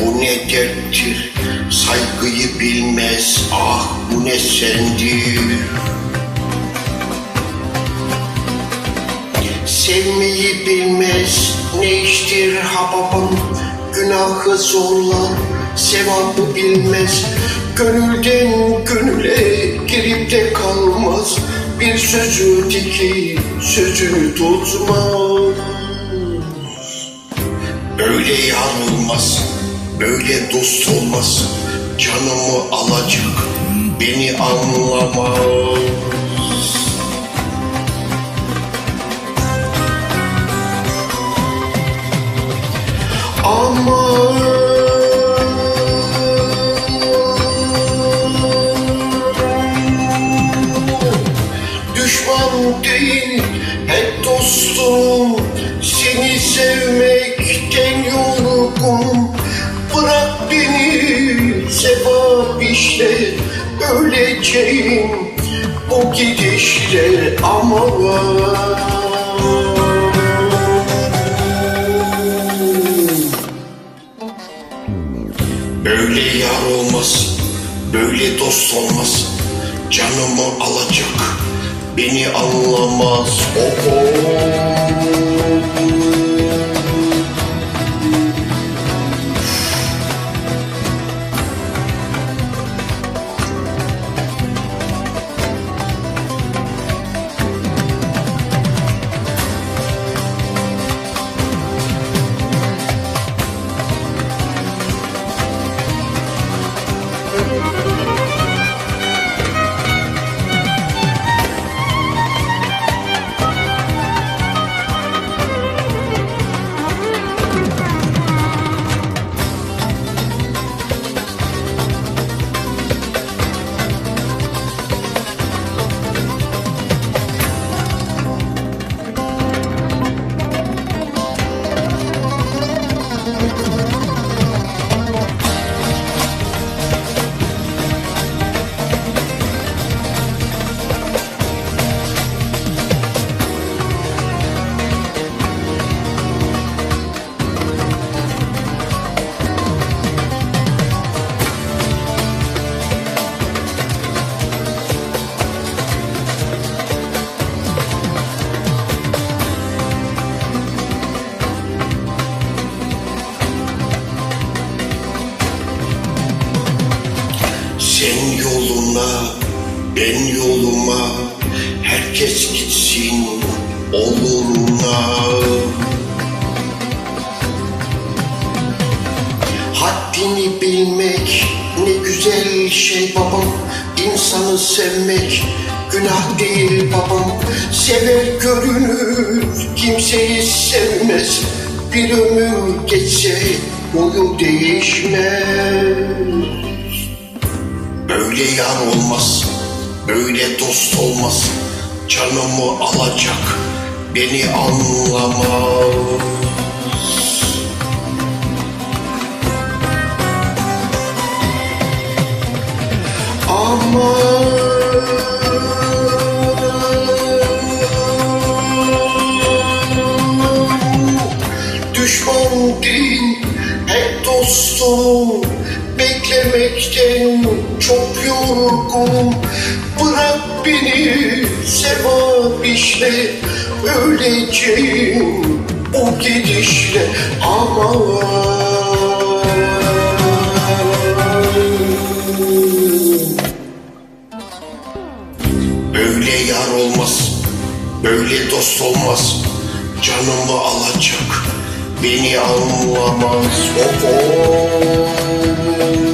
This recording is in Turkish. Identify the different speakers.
Speaker 1: Bu ne derttir, saygıyı bilmez, ah bu ne sendir. Sevmeyi bilmez, ne iştir hababam, günahı zorla, sevabı bilmez. Gönülden gönüle girip de kalmaz, bir sözü ki sözünü tutmaz. Böyle yar olmaz, böyle dost olmaz. Canımı alacak, beni anlamaz. Ama Düşman değil, hep dostum Seni sevmekten Öleceğim bu gidişle ama Böyle yar olmaz, böyle dost olmaz. Canımı alacak, beni anlamaz. Oh, Sen yoluna, ben yoluma, herkes gitsin oluruna. Haddini bilmek ne güzel şey babam, insanı sevmek günah değil babam. Sever görünür, kimseyi sevmez, bir ömür geçse boyu değişmez. Böyle yar olmaz, böyle dost olmaz. Canımı alacak, beni anlamaz. Yorgun. Bırak beni sevap işle, öleceğim o gidişle ama. Böyle yar olmaz, böyle dost olmaz. Canımı alacak, beni anlamaz. Oh, oh.